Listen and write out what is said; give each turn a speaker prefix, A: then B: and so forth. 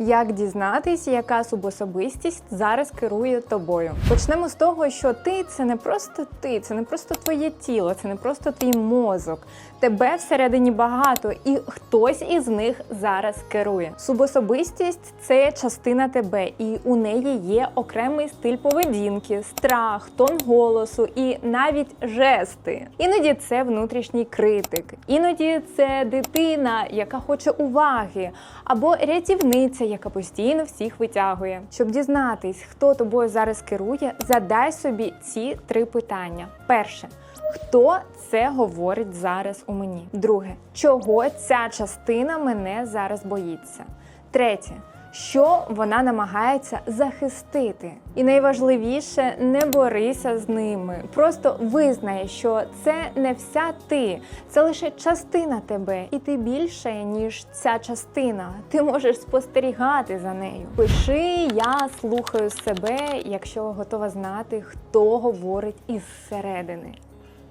A: Як дізнатись, яка субособистість зараз керує тобою? Почнемо з того, що ти це не просто ти, це не просто твоє тіло, це не просто твій мозок. Тебе всередині багато, і хтось із них зараз керує. Субособистість це частина тебе, і у неї є окремий стиль поведінки, страх, тон голосу і навіть жести. Іноді це внутрішній критик, іноді це дитина, яка хоче уваги, або рятівниця, яка постійно всіх витягує. Щоб дізнатись, хто тобою зараз керує, задай собі ці три питання. Перше. Хто це говорить зараз у мені? Друге, чого ця частина мене зараз боїться? Третє, що вона намагається захистити? І найважливіше, не борися з ними. Просто визнай, що це не вся ти, це лише частина тебе, і ти більше, ніж ця частина. Ти можеш спостерігати за нею. Пиши, я слухаю себе, якщо готова знати, хто говорить із середини.